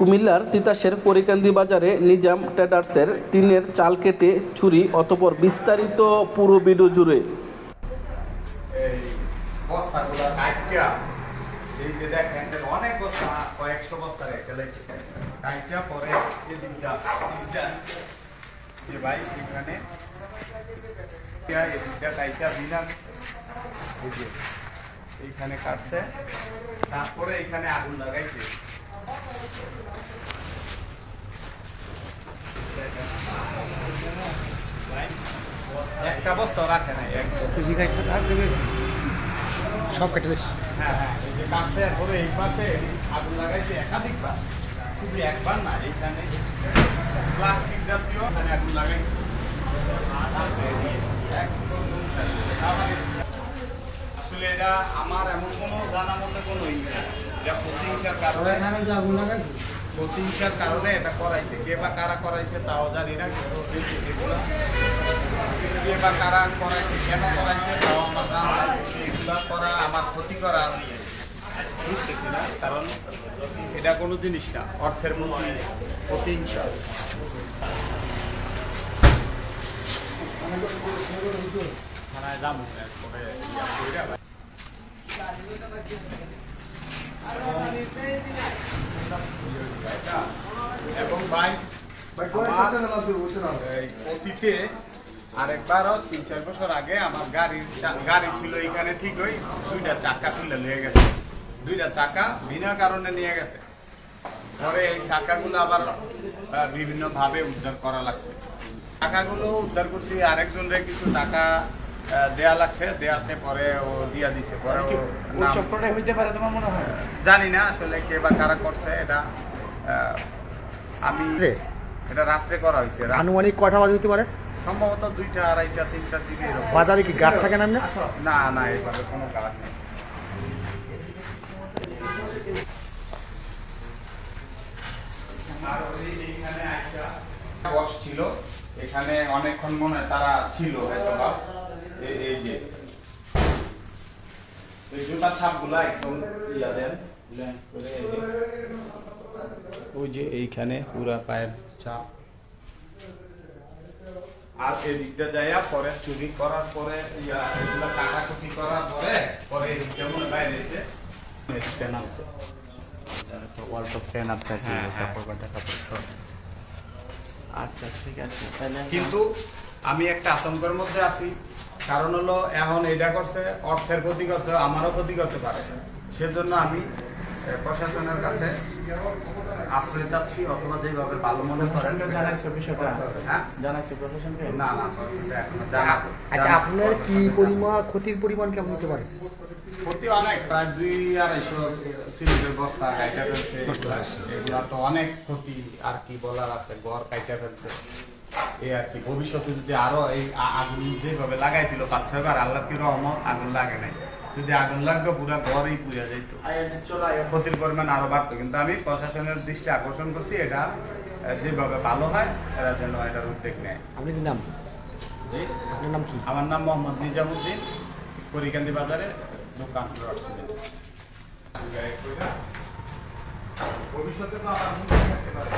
কুমিল্লার তিতাসের পরিকান্দি বাজারে নিজাম ট্রেডার্সের টিনের চাল কেটে চুরি অতপর বিস্তারিত পুরো ভিডিও জুড়ে। এখানে এইখানে কাটছে, তারপরে এখানে আগুন লাগাইছে। একটা বস্তা রাখে নাই সব কেটে দিস। হ্যাঁ হ্যাঁ এই যে কাছে পরে এই পাশে আগুন লাগাইছে শুধু একবার না এইখানে প্লাস্টিক জাতীয় এখানে আগুন লাগাইছে। আসলে এটা আমার এমন কোনো জানা মধ্যে কোনো ই নেই। এটা প্রতিহিংসার কারণে প্রতিহিংসার কারণে এটা করাইছে। কে বা কারা করাইছে তাও জানি না কিন্তু কে বা কারা করাইছে কেন করাইছে তাও আমার জানা নাই। করা আমার ক্ষতি করা বুঝতেছি না কারণ এটা কোনো জিনিস না অর্থের প্রতি প্রতিহিংসা। থানায় যাব পরে ইয়া কইরা ভাই। অতীতে আরেকবারও তিন চার বছর আগে আমার গাড়ির গাড়ি ছিল এখানে ঠিক ওই দুইটা চাকা খুলে নিয়ে গেছে। দুইটা চাকা বিনা কারণে নিয়ে গেছে। পরে এই চাকাগুলো আবার বিভিন্নভাবে উদ্ধার করা লাগছে। টাকাগুলো উদ্ধার করছি আরেকজনরে কিছু টাকা আহ, দেয়া লাগছে। দেয়াতে পরে ও দিয়া দিছে পরে ও চক্রটাই হইতে পারে তোমার মনে হয়? জানি না আসলে কে বা কারা করছে এটা আহ, আমি রে। এটা রাত্রে করা হয়েছে আনুমানিক কটা বাজে হতে পারে? সম্ভবত দুইটা আড়াইটা তিনটার দিকে বাজারে কি গাছ থাকে না? না না এইভাবে কোনো কাজ নেই। আর ওই এইখানে একটা বস ছিল এখানে অনেকক্ষণ মনে হয় তারা ছিল হয়তো বা এই যে। এই জুতার ছাপগুলা একদম ইয়া দেন লেন্স করে। ওই যে এইখানে পুরা পায়ের ছাপ আর এদিকটা যাইয়া পরে চুরি করার পরে ইয়া এগুলা কাটাকুটি করার পরে পরে এদিকটা মনে বাইরে এসে ওয়ার্ল্ড ফ্যান হ্যাঁ, হ্যাঁ। কাপড় বাটা কাপড় আচ্ছা ঠিক আছে তাহলে কিন্তু আমি একটা আতঙ্কের মধ্যে আছি। কারণ হলো এখন এটা করছে অর্থের ক্ষতি করছে আমারও ক্ষতি করতে পারে। সেজন্য আমি প্রশাসনের কাছে আশ্রয় চাচ্ছি অথবা যেভাবে ভালো মনে করেন। হ্যাঁ? জানাইছো প্রশাসনকে? না না প্রশাসনকে এখনও জানাব। আচ্ছা আপনার কি পরিমাণ ক্ষতির পরিমাণ কেমন হতে পারে? ক্ষতি অনেক প্রায় দুই আড়াইশো সিমেন্টের বস্তা কাইটা ফেলছে। এগুলা তো অনেক ক্ষতি আর কি বলার আছে ঘর কাইটা ফেলছে। এই আর কি ভবিষ্যতে যদি আরও এই আগুন যেভাবে লাগাইছিল পাঁচ ছয়বার আল্লাহ কি রহমত আগুন লাগে নাই। যদি আগুন লাগতো পুরো ঘরই পুড়ে যেত চলো ক্ষতির পরিমাণ আরও বাড়তো কিন্তু আমি প্রশাসনের দৃষ্টি আকর্ষণ করছি এটা যেভাবে ভালো হয় এরা যেন এটার উদ্যোগ নেয়। আপনি নাম? জি? আপনার নাম কি? আমার নাম মোহাম্মদ নিজামুদ্দিন করিকান্দি বাজারে দোকান ভবিষ্যতে তো আমার থাকতে পারে